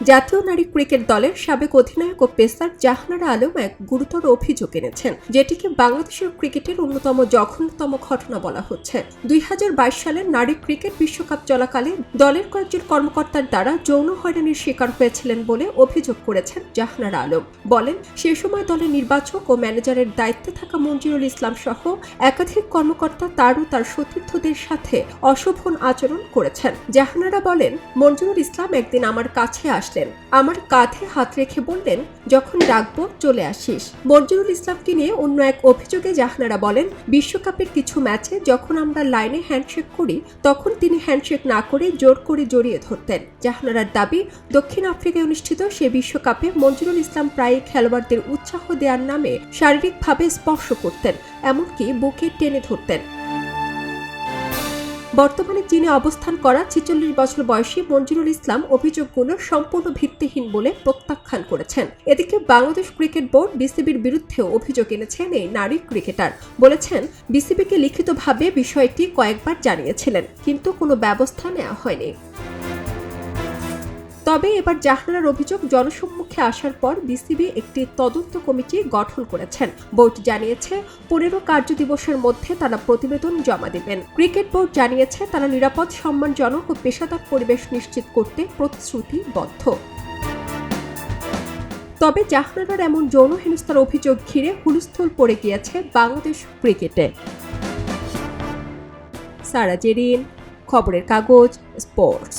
জাতীয় নারী ক্রিকেট দলের সাবেক অধিনায়ক ও পেসার জাহানারা আলম এক গুরুতর অভিযোগ এনেছেন, যেটিকে বাংলাদেশের ক্রিকেটের অন্যতম জঘন্যতম ঘটনা বলা হচ্ছে। দুই সালের নারী ক্রিকেট বিশ্বকাপ চলাকালে দলের কয়েকজন কর্মকর্তার দ্বারা যৌন হয়রানির শিকার হয়েছিলেন বলে অভিযোগ করেছেন জাহানারা আলম। বলেন, সে সময় দলের নির্বাচক ও ম্যানেজারের দায়িত্বে থাকা মঞ্জুরুল ইসলাম সহ একাধিক কর্মকর্তা তার ও তার সতীর্থদের সাথে অশোভন আচরণ করেছেন। জাহানারা বলেন, মঞ্জুরুল ইসলাম একদিন আমার কাছে আসলেন। আমার কাঁধে হাত রেখে বললেন, যখন ডাকবো, চলে আসিস। মঞ্জুরুল ইসলামকে নিয়ে অন্য এক অভিযোগে জাহানারা বলেন, বিশ্বকাপের কিছু ম্যাচে যখন আমরা লাইনে হ্যান্ডশেক করি, তখন তিনি হ্যান্ডশেক না করে জোর করে জড়িয়ে ধরতেন। জাহানারার দাবি, দক্ষিণ আফ্রিকায় অনুষ্ঠিত সে বিশ্বকাপে মঞ্জুরুল ইসলাম প্রায় খেলোয়াড়দের উৎসাহ দেওয়ার নামে শারীরিকভাবে স্পর্শ করতেন, এমনকি বুকে টেনে ধরতেন। বর্তমানে চীনে অবস্থান করা ছেচল্লিশ বছর বয়সী মঞ্জুরুল ইসলাম অভিযোগগুলো সম্পূর্ণ ভিত্তিহীন বলে প্রত্যাখ্যান করেছেন। এদিকে বাংলাদেশ ক্রিকেট বোর্ড বিসিবির বিরুদ্ধেও অভিযোগ এনেছেন এই নারী ক্রিকেটার। বলেছেন, বিসিবিকে লিখিতভাবে বিষয়টি কয়েকবার জানিয়েছিলেন, কিন্তু কোনো ব্যবস্থা নেওয়া হয়নি। তবে এবার জাহানার অভিযোগ জনসম্মুখে আসার পর বিসিবি একটি তদন্ত কমিটি গঠন করেছেন। বোর্ড জানিয়েছে, পনেরো কার্যদিবসের মধ্যে তারা প্রতিবেদন জমা দেবেন। ক্রিকেট বোর্ড জানিয়েছে, তারা নিরাপদ, সম্মানজনক ও পেশাদার পরিবেশ নিশ্চিত করতে প্রতিশ্রুতিবদ্ধ। তবে জাহানারার এমন যৌন হেনস্থার অভিযোগ ঘিরে হুলস্থুল পড়ে গিয়েছে বাংলাদেশ ক্রিকেটে। সারা জেরিন, খবরের কাগজ, স্পোর্টস।